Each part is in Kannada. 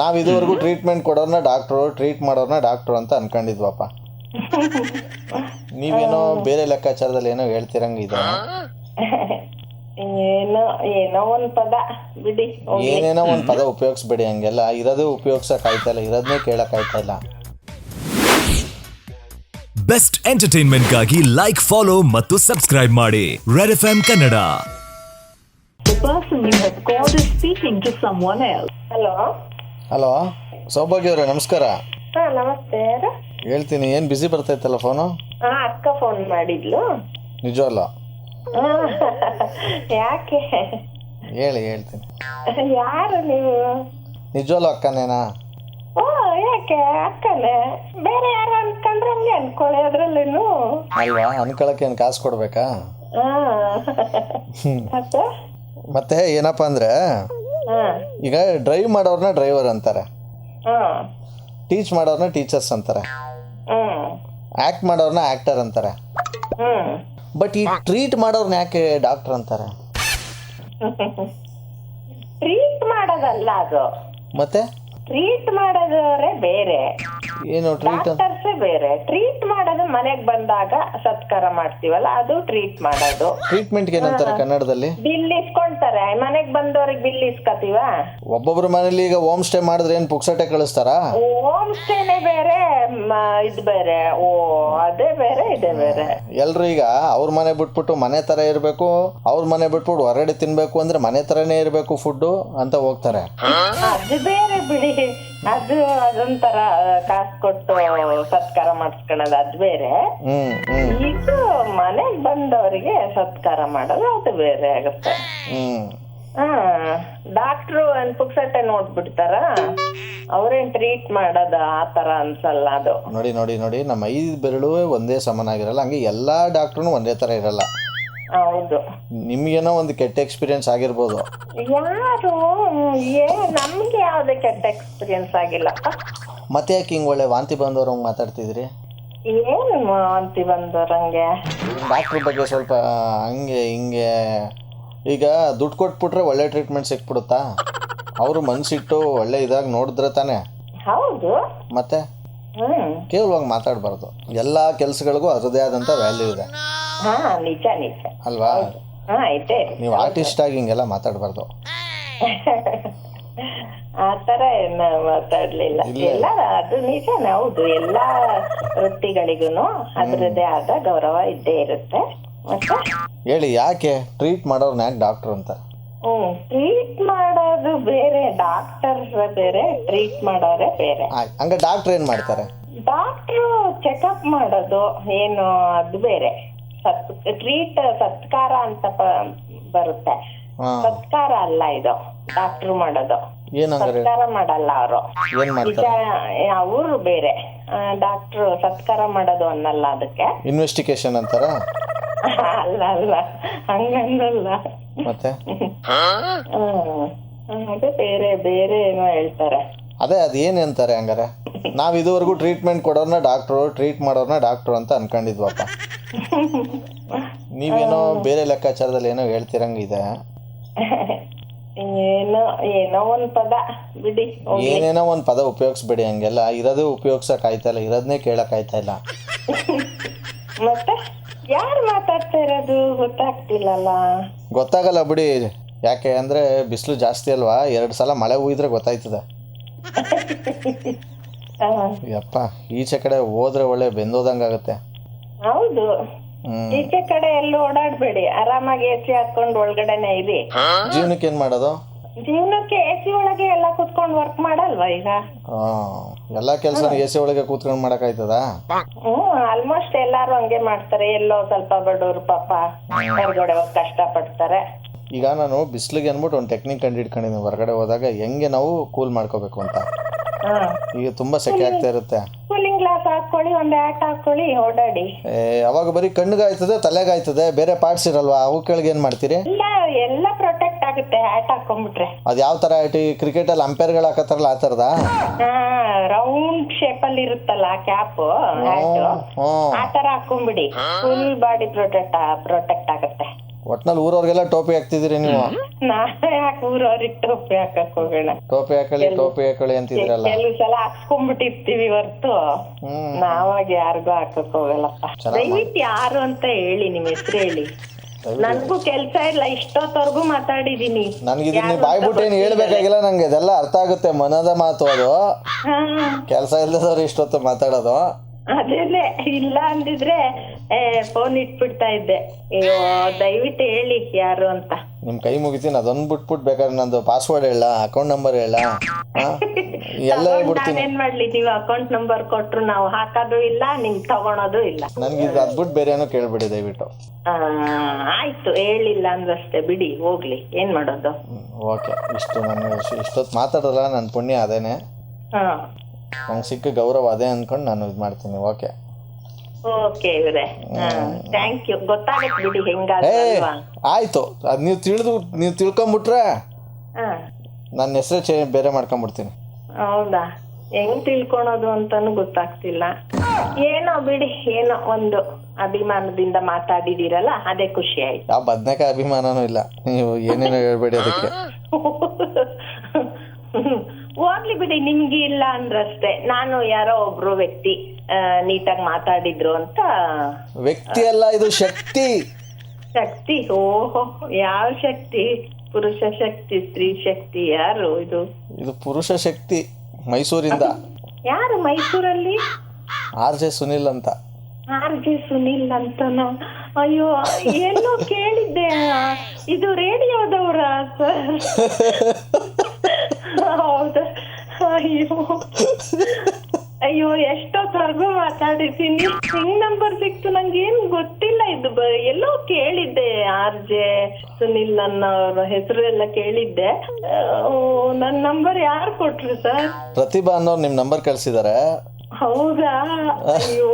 ನಾವು ಇದುವರೆಗೂ ಟ್ರೀಟ್ಮೆಂಟ್ ಕೊಡೋರ್ನ ಡಾಕ್ಟ್ರು ಟ್ರೀಟ್ ಮಾಡೋರ್ನ ಡಾಕ್ಟ್ರು ಅಂತ ಅನ್ಕೊಂಡಿದ್ವಪ್ಪ. ನೀವೇನೋ ಬೇರೆ ಲೆಕ್ಕಾಚಾರದಲ್ಲಿ ಏನೋ ಹೇಳ್ತಿರಂಗಿದೆ ಏನೋ ಏನೋ ಒಂದ್ ಪದ ಬಿಡಿ ಹೋಗ್ಲಿ. ಏನೇನೋ ಒಂದು ಪದ ಉಪಯೋಗಿಸ್ಬೇಡಿ ಹಂಗೆಲ್ಲ. ಇರೋದು ಉಪಯೋಗಿಸಕ್ ಆಯ್ತಾ ಇಲ್ಲ ಇರೋದನ್ನೇ ಕೇಳಕ್ ಆಯ್ತಾ ಇಲ್ಲ. ಬೆಸ್ಟ್ ಎಂಟರ್ಟೈನ್ಮೆಂಟ್ಗಾಗಿ ಲೈಕ್ ಫಾಲೋ ಮತ್ತು ಸಬ್ಸ್ಕ್ರೈಬ್ ಮಾಡಿ red F M Kannada The person you have called is speaking to someone else. Hello hello Saubhagya ಅವರೇ ನಮಸ್ಕಾರ. ಹಾ ನಮಸ್ತೆ. ಯಾರು? ಹೇಳ್ತೀನಿ ಏನು ಬಿಸಿ ಬರ್ತೈತಲ್ಲ ಫೋನು ಹಾ ಅಕ್ಕ ಫೋನ್ ಮಾಡಿದ್ಲು. ನಿಜವಲ್ಲ ಅಲ್ಲ? ಯಾಕೆ? ಹೇಳಿ ಹೇಳ್ತೀನಿ. ಯಾರು ನೀವು? ನಿಜವಲ್ಲ ಅಕ್ಕನೇನಾ? ಓ ಯಾಕೆ? ಅಕ್ಕನೇ. ಬೇರೆ ಯಾರು ಅನ್ಕೊಂಡ್ರೆ ಹಂಗೆ ಅನ್ಕೊಳ್ಳಿ ಅದ್ರಲ್ಲೇನು ಅಲ್ವಾ? ಅನ್ಕೊಳಕ್ಕೆ ಏನು ಕಾಸು ಕೊಡ್ಬೇಕಾ? ಹಾ. ಮತ್ತೆ? ಮತ್ತೆ ಏನಪ್ಪ ಅಂದ್ರೆ ಈಗ ಡ್ರೈವ್ ಮಾಡೋರ್ನ ಡ್ರೈವರ್ ಅಂತಾರೆ. ಹಾ. ಟೀಚ್ ಮಾಡೋರ್ನ ಟೀಚರ್ಸ್ ಅಂತಾರೆ. ಆಕ್ಟ್ ಮಾಡೋರ್ನ ಆಕ್ಟರ್ ಅಂತಾರೆ. ಬಟ್ ಈ ಟ್ರೀಟ್ ಮಾಡೋರ್ನ ಯಾಕೆ ಡಾಕ್ಟರ್ ಅಂತಾರೆ? ಟ್ರೀಟ್ ಮಾಡೋದಲ್ಲ ಅದು. ಮತ್ತೆ? ಟ್ರೀಟ್ ಮಾಡೋದವರೇ ಬೇರೆ. ಏನು ಟ್ರೀಟ್ ಡಾಕ್ಟರ್ಸೇ ಬೇರೆ. ಟ್ರೀಟ್ ಮಾಡೋದು ಮನೆಗೆ ಬಂದಾಗ ಸತ್ಕಾರ ಮಾಡ್ತೀವಲ್ಲ ಅದು ಟ್ರೀಟ್ ಮಾಡೋದು. ಟ್ರೀಟ್ಮೆಂಟ್ಗೆ ಏನಂತಾರೆ ಕನ್ನಡದಲ್ಲಿ? ಬಿಲ್ ಇಸ್ಕೊಂತಾರೆ. ಮನೆಗೆ ಬಂದವ್ರಿಗೆ ಬಿಲ್ ಇಸ್ಕತೀವ? ಒಬ್ಬೊಬ್ರ ಮನೇಲಿ ಈಗ ಹೋಮ್ ಸ್ಟೇ ಮಾಡಿದ್ರೆ ಏನ್ ಪುಕ್ಸಟೆ ಕಳಿಸ್ತಾರಾ? ಹೋಮ್ ಸ್ಟೇನೆ ಬೇರೆ ಇದು ಇದ್ ಬೇರೆ. ಓ ಅದೇ ಬೇರೆ ಇದೆ ಬೇರೆ. ಎಲ್ರು ಈಗ ಅವ್ರ ಮನೆ ಬಿಟ್ಬಿಟ್ಟು ಮನೆ ತರ ಇರಬೇಕು ಅವ್ರ ಮನೆ ಬಿಟ್ಬಿಟ್ಟು ಹೊರಗಡೆ ತಿನ್ಬೇಕು ಅಂದ್ರೆ ಮನೆ ತರನೇ ಇರಬೇಕು ಫುಡ್ ಅಂತ ಹೋಗ್ತಾರೆ. ಅದು ಬೇರೆ ಬಿಡಿ. ಅದು ಅದೊಂಥರ ಕಾಸು ಕೊಟ್ಟು ಸತ್ಕಾರ ಮಾಡಿಸ್ಕೊಳೋದು ಅದು ಬೇರೆ. ಹ್ಮ್ ಹ್ಮ್. ಇದು ಮನೆಗ್ ಬಂದವರಿಗೆ ಸತ್ಕಾರ ಮಾಡೋದು ಅದು ಬೇರೆ ಆಗುತ್ತೆ. ಹ್ಮ್. ಡಾಕ್ಟ್ರು ಒಂದ್ ಪುಕ್ಸಟ್ಟೆ ನೋಡ್ಬಿಡ್ತಾರ? ಅವ್ರೇನ್ ಟ್ರೀಟ್ ಮಾಡೋದ ಆ ತರ ಅನ್ಸಲ್ಲ ಅದು. ನೋಡಿ ನೋಡಿ ನೋಡಿ ನಮ್ಮ ಐದು ಬೆರಳು ಒಂದೇ ಸಮನಾಗಿರಲ್ಲ ಹಂಗೆ ಎಲ್ಲಾ ಡಾಕ್ಟ್ರು ಒಂದೇ ತರ ಇರಲ್ಲ. ಹೌದು. ನಿಮ್ಗೇನೋ ಒಂದು ಕೆಟ್ಟ ಎಕ್ಸ್ಪೀರಿಯನ್ಸ್ ಆಗಿರ್ಬೋದು. ಯಾರು? ಏ ನಮ್ಗೆ ಯಾವ್ದೇ ಕೆಟ್ಟ ಎಕ್ಸ್ಪೀರಿಯನ್ಸ್ ಆಗಿಲ್ಲ. ಮತ್ತೆ ಯಾಕೆ ಹಿಂಗೆ ಒಳ್ಳೆ ವಾಂತಿ ಬಂದವ್ರು ಹಂಗೆ ಮಾತಾಡ್ತಿದ್ರಿ? ಏನು ಅಂತಿ ಬಂದವ್ರಂಗೆ ಡಾಕ್ಟ್ರ್ ಬಗ್ಗೆ ಸ್ವಲ್ಪ ಹಂಗೆ ಹಿಂಗೆ. ಈಗ ದುಡ್ಡು ಕೊಟ್ಬಿಟ್ರೆ ಒಳ್ಳೆ ಟ್ರೀಟ್ಮೆಂಟ್ ಸಿಕ್ಬಿಡುತ್ತಾ? ಅವರು ಮನ್ಸಿಟ್ಟು ಒಳ್ಳೆ ಇದಾಗಿ ನೋಡಿದ್ರೆ ತಾನೇ? ಹೌದು. ಮತ್ತೆ? ಕೇವಲವಾಗಿ ಮಾತಾಡಬಾರ್ದು. ಎಲ್ಲ ಕೆಲಸಗಳಿಗೂ ಅದರದೇ ಆದಂಥ ವ್ಯಾಲ್ಯೂ ಇದೆ. ಹಾ ನಿಜ ನಿಜ. ಅಲ್ವಾ? ಹಾ ಇದೆ ನೀವು ಆರ್ಟಿಸ್ಟ್ ಆಗಿ ಹಿಂಗೆಲ್ಲ ಮಾತಾಡಬಾರ್ದು. ಆ ತರ ಏನ್ ಮಾತಾಡ್ಲಿಲ್ಲ. ಎಲ್ಲ ಅದು ನಿಜನೇ ಹೌದು. ಎಲ್ಲಾ ವೃತ್ತಿಗಳಿಗೂ ಅದರದೇ ಆದ ಗೌರವ ಇದ್ದೇ ಇರುತ್ತೆ. ಹೇಳಿ ಯಾಕೆ? ಟ್ರೀಟ್ ಮಾಡೋರ್ನ ಯಾಕೆ ಡಾಕ್ಟರ್ ಅಂತ? ಹ್ಮ್ ಟ್ರೀಟ್ ಮಾಡೋದು ಬೇರೆ ಡಾಕ್ಟರ್ಸ್ ಬೇರೆ ಟ್ರೀಟ್ ಮಾಡೋರೆ ಬೇರೆ. ಹಂಗ ಡಾಕ್ಟರ್ ಡಾಕ್ಟ್ರ್ ಏನು ಮಾಡ್ತಾರೆ? ಡಾಕ್ಟರ್ ಚೆಕಪ್ ಮಾಡೋದು ಏನು ಅದು ಬೇರೆ. ಸತ್ ಟ್ರೀಟ್ ಸತ್ಕಾರ ಅಂತ ಪ- ಬರುತ್ತೆ. ಸತ್ಕಾರ ಅಲ್ಲ ಇದು ಡಾಕ್ಟರ್ ಮಾಡೋದು. ಸತ್ಕಾರ ಮಾಡಲ್ಲ ಅವರು. ಏನು ಮಾಡ್ತಾರೆ? ಅವರು ಬೇರೆ. ಡಾಕ್ಟರ್ ಸತ್ಕಾರ ಮಾಡೋದು ಅನ್ನಲ್ಲ ಅದಕ್ಕೆ. ಇನ್ವೆಸ್ಟಿಗೇಷನ್ ಅಂತಾರ? ಅಲ್ಲ ಅಲ್ಲ. ಹಂಗಲ್ಲ ಮತ್ತೆ? ಹ್ಮ್. ಅದೇ ಬೇರೆ ಬೇರೆ ಏನೋ ಹೇಳ್ತಾರೆ. ಅದೇ ಅದು ಏನು ಅಂತಾರೆ ಹಂಗಾರೆ? ನಾವು ಇದುವರೆಗೂ ಟ್ರೀಟ್ಮೆಂಟ್ ಕೊಡೋರ್ನ ಡಾಕ್ಟ್ರು ಟ್ರೀಟ್ ಮಾಡೋರ್ನ ಡಾಕ್ಟ್ರು ಅಂತ ಅನ್ಕೊಂಡಿದ್ವಪ್ಪ. ನೀವೇನೋ ಬೇರೆ ಲೆಕ್ಕಾಚಾರದಲ್ಲಿ ಏನೋ ಹೇಳ್ತಿರಂಗಿದೆ. ಏನೋ ಏನೋ ಒಂದ್ ಪದ. ಬಿಡಿ ಹೋಗ್ಲಿ. ಏನೇನೋ ಒಂದು ಪದ ಉಪಯೋಗಿಸ್ಬೇಡಿ ಹಂಗೆಲ್ಲ. ಇರೋದು ಉಪಯೋಗಿಸಕ್ ಆಯ್ತಾ ಇಲ್ಲ ಇರೋದನ್ನೇ ಕೇಳಕ್ ಆಯ್ತಾ ಇಲ್ಲ. ಮತ್ತೆ ಯಾರು ಮಾತಾಡ್ತಾ ಇರೋದು ಗೊತ್ತಾಗ್ತಿಲ್ಲಲ್ಲ. ಗೊತ್ತಾಗಲ್ಲ ಬಿಡಿ. ಯಾಕೆ ಅಂದರೆ ಬಿಸಿಲು ಜಾಸ್ತಿ ಅಲ್ವಾ? ಎರಡು ಸಲ ಮಳೆ ಹುಯ್ದ್ರೆ ಗೊತ್ತಾಯ್ತದೆ. ಆ, ಯಪ್ಪ ಈಚೆ ಕಡೆ ಹೋದ್ರೆ ಒಳ್ಳೆ ಬೆಂದೋದಂಗ ಆಗುತ್ತೆ. ಹೌದು. ಈಚೆ ಕಡೆ ಎಲ್ಲೂ ಓಡಾಡಬೇಡಿ. ಆರಾಮಾಗಿ ಎಸಿ ಸಿ ಹಾಕೊಂಡು ಒಳಗಡೆನೆ ಇರಿ. ಜೀವನಕ್ಕೆ ಏನು ಮಾಡೋದು? ಜೀವನಕ್ಕೆ ಎಸಿ ಸಿ ಒಳಗೆ ಎಲ್ಲ ಕುತ್ಕೊಂಡು ವರ್ಕ್ ಮಾಡಲ್ವಾ ಈಗ? ಎಲ್ಲಾ ಎಲ್ಲ ಎಸಿ ಎ ಸಿ ಒಳಗೆ ಕೂತ್ಕೊಂಡು ಮಾಡೋಕ್ಕಾಯ್ತದಾ? ಹ್ಮ್ ಆಲ್ಮೋಸ್ಟ್ ಎಲ್ಲಾರು ಹಂಗೆ ಮಾಡ್ತಾರೆ. ಎಲ್ಲೋ ಸ್ವಲ್ಪ ಬಡವ್ರು ಪಾಪ ಹೊರಗಡೆ ಹೋಗಿ ಕಷ್ಟ ಪಡ್ತಾರೆ ಈಗ ನಾನು ಬಿಸಿಲಿಗೆ ಅಂದ್ಬಿಟ್ಟು ಒಂದು ಟೆಕ್ನಿಕ್ ಕಂಡು ಹಿಡ್ಕೊಂಡಿದ್ದೀನಿ ಹೊರಗಡೆ ಹೋದಾಗ ಹೆಂಗೆ ನಾವು ಕೂಲ್ ಮಾಡ್ಕೋಬೇಕು ಅಂತ. ಈಗ ತುಂಬಾ ಸೆಕೆ ಆಗ್ತಾ ಇರುತ್ತೆ. ಕೂಲಿಂಗ್ ಗ್ಲಾಸ್ ಹಾಕೊಳ್ಳಿ ಒಂದ್ ಆಟ್ ಹಾಕೊಳ್ಳಿ ಓಡಾಡಿ. ಏ, ಅವಾಗ ಬರೀ ಕಣ್ಣಿಗಾಯ್ತದೆ ತಲೆಗಾಯ್ತದೆ ಬೇರೆ ಪಾರ್ಟ್ಸ್ ಇರಲ್ವಾ? ಅವು ಕೆಳಗೆ ಏನು ಮಾಡ್ತೀರಿ? ಇಲ್ಲ ಎಲ್ಲ ಪ್ರೊಟೆಕ್ಟ್ ಆಗುತ್ತೆ ಹ್ಯಾಟ್ ಹಾಕೊಂಡ್ಬಿಟ್ರೆ ಅದು ಯಾವ ಥರ ಐಟಿ ಕ್ರಿಕೆಟಲ್ಲಿ ಅಂಪೈರ್ಗಳು ಹಾಕತ್ತಾರಲ್ಲ ಆ ಥರದ ಹಾ ರೌಂಡ್ ಶೇಪ್ ಅಲ್ಲಿ ಇರುತ್ತಲ್ಲ ಕ್ಯಾಪ್ ಹ್ಯಾಟ್ ಹ್ಞೂ ಆ ತರ ಹಾಕೊಂಡ್ಬಿಡಿ ಫುಲ್ ಬಾಡಿ ಪ್ರೊಟೆಕ್ಟ್ ಪ್ರೊಟೆಕ್ಟ್ ಆಗುತ್ತೆ. ಒಟ್ನಲ್ಲಿ ಊರವ್ರಿಗೆಲ್ಲ ಟೋಪಿ ಹಾಕ್ತಿದ್ದೀರಿ ನೀವು? ನಾ ಯಾಕೆ ಊರವ್ರಿಗೆ ಟೋಪಿ ಹಾಕಕ್ ಹೋಗೋಣ? ಟೋಪಿ ಹಾಕಳಿ ಟೋಪಿ ಹಾಕಳಿ ಅಂತಿದ್ರಲ್ಲ ಕೆಲವು ಸಲ ಹಾಕ್ಸ್ಕೊಂಡ್ಬಿಟ್ಟಿರ್ತೀವಿ ಹೊರ್ತು. ಹ್ಮ್. ನಾವಾಗ ಯಾರಿಗೂ ಹಾಕಕ್ ಹೋಗಲ್ಲ ಚೆನ್ನಾಗ್ ದಯವಿಟ್ಟು ಯಾರು ಅಂತ ಹೇಳಿ ನಿಮ್ ಹೆಸರು ಹೇಳಿ. ನನ್ಗೂ ಕೆಲ್ಸ ಇಲ್ಲ ಇಷ್ಟೊತ್ತವರೆಗೂ ಮಾತಾಡಿದೀನಿ ನನಗಿದು ನೀವು ಬಾಯ್ಬಿಟ್ಟು ಏನು ಹೇಳ್ಬೇಕಾಗಿಲ್ಲ ನಂಗೆ ಇದೆಲ್ಲ ಅರ್ಥ ಆಗುತ್ತೆ ಮನದ ಮಾತು ಅದು. ಹಾ. ಕೆಲಸ ಇಲ್ಲದವ್ರು ಇಷ್ಟೊತ್ತು ಮಾತಾಡೋದು. ಅದೇನೆ ಇಲ್ಲ ಅಂದಿದ್ರೆ ಫೋನ್ ಇಟ್ಬಿಡ್ತಾ ಇದ್ದೆ. ಅಯ್ಯೋ ದಯವಿಟ್ಟು ಹೇಳಿ ಯಾರು ಅಂತ. ನಿಮ್ ಕೈ ಮುಗಿತೀನಿ ಅದೊಂದು ಬಿಟ್ಬಿಟ್ಟು ಬೇಕಾದ್ರೆ ನಂದು ಪಾಸ್ವರ್ಡ್ ಹೇಳ ಅಕೌಂಟ್ ನಂಬರ್ ಹೇಳ ಎಲ್ಲ ಹೇಳ್ಬಿಡ್ತೀನಿ. ನಾನೇನ್ ಮಾಡ್ಲಿ ನೀವು ಅಕೌಂಟ್ ನಂಬರ್ ಕೊಟ್ರು ನಾವು ಹಾಕೋದು ಇಲ್ಲ ನಿಮ್ ತಗೊಳೋದು ಇಲ್ಲ. ನನಗೆ ಇದು ಅದ್ಬಿಟ್ಟು ಬೇರೆ ಏನೋ ಕೇಳ್ಬಿಡಿ ದಯವಿಟ್ಟು. ಆ, ಆಯ್ತು ಹೇಳಿಲ್ಲ ಅಂದ್ರಷ್ಟೇ ಬಿಡಿ ಹೋಗ್ಲಿ ಏನ್ ಮಾಡೋದು? ಓಕೆ ಇಷ್ಟು ನಾನು ಇಷ್ಟೊತ್ತು ಮಾತಾಡಲ್ಲ ನನ್ನ ಪುಣ್ಯ ಅದೇನೆ. ಹಾ. ನಂಗೆ ಸಿಕ್ಕ ಗೌರವ ಅದೇ ಅನ್ಕೊಂಡು ನಾನು ಇದು ಮಾಡ್ತೀನಿ ಓಕೆ. ಓಕೆ ಇವ್ರೆ. ಥ್ಯಾಂಕ್ ಯು ಗೊತ್ತಾಗತ್ತೆ ಬಿಡಿ ಏ ಆಯ್ತು. ಅದು ನೀವು ತಿಳಿದು ನೀವು ತಿಳ್ಕೊಂಬಿಟ್ರೆ ಹಾ. ನನ್ನ ಹೆಸರು ಚೇ ಬೇರೆ ಮಾಡ್ಕೊಂಬಿಡ್ತೀನಿ. ಹೌದಾ? ಹೆಂಗ್ ತಿಳ್ಕೊಳೋದು ಅಂತಾನು ಗೊತ್ತಾಗ್ತಿಲ್ಲ. ಏನೋ ಬಿಡಿ ಏನೋ ಒಂದು ಅಭಿಮಾನದಿಂದ ಮಾತಾಡಿದಿರಲ್ಲ ಅದೇ ಖುಷಿ ಆಯ್ತು. ಆ ಬದ್ನೆಕಾಯಿ ಅಭಿಮಾನನೂ ಇಲ್ಲ. ನೀವು ಏನೇನೋ ಹೇಳ್ಬೇಡಿ ಅದಕ್ಕೆ. ಹೋಗ್ಲಿ ಬಿಡಿ ನಿಮ್ಗೆ ಇಲ್ಲ ಅಂದ್ರಷ್ಟೇ. ನಾನು ಯಾರೋ ಒಬ್ರು ವ್ಯಕ್ತಿ. ನೀಟಾಗಿ ಮಾತಾಡಿದ್ರು ಅಂತ. ವ್ಯಕ್ತಿ ಅಲ್ಲ ಇದು ಶಕ್ತಿ. ಶಕ್ತಿ ಓಹೋ ಯಾವ ಶಕ್ತಿ? ಪುರುಷ ಶಕ್ತಿ ಸ್ತ್ರೀ ಶಕ್ತಿ ಯಾರು ಇದು? ಇದು ಪುರುಷ ಶಕ್ತಿ ಮೈಸೂರಿಂದ. ಯಾರು ಮೈಸೂರಲ್ಲಿ? ಆರ್ ಜೆ ಸುನಿಲ್ ಅಂತ. ಆರ್ ಜೆ ಸುನಿಲ್ ಅಂತನ? ಅಯ್ಯೋ ಏನೋ ಕೇಳಿದ್ದೆ ಇದು ರೇಡಿಯೋದವರ ಸರ್? ಹೌದಾ? ಅಯ್ಯೋ. ಅಯ್ಯೋ ಎಷ್ಟೊತ್ತವರೆಗೂ ಮಾತಾಡಿದ್ದೀನಿ ಹೆಂಗ್ ನಂಬರ್ ಸಿಕ್ತು? ನಂಗೆ ಏನ್ ಗೊತ್ತಿಲ್ಲ ಇದು ಬ- ಎಲ್ಲೋ ಕೇಳಿದ್ದೆ ಆರ್ ಜೆ ಸುನಿಲ್ ನನ್ನ ಅವ್ರ ಹೆಸರು ಎಲ್ಲ ಕೇಳಿದ್ದೆ ನನ್ನ ನಂಬರ್ ಯಾರು ಕೊಟ್ರು ಸರ್? ಪ್ರತಿಭಾ ಅನ್ನೋರು ನಿಮ್ಮ ನಂಬರ್ ಕಳ್ಸಿದಾರೆ. ಹೌದಾ? ಅಯ್ಯೋ.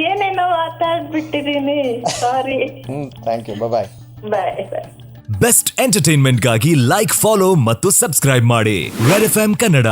ಏನೇನೋ ಮಾತಾಡ್ಬಿಟ್ಟಿದೀನಿ. ಸಾರಿ ಹ್ಞೂ thank you bye bye bye best ಎಂಟರ್ಟೈನ್ಮೆಂಟ್ಗಾಗಿ like follow ಮತ್ತು ಸಬ್ಸ್ಕ್ರೈಬ್ ಮಾಡಿ. Red F Kannada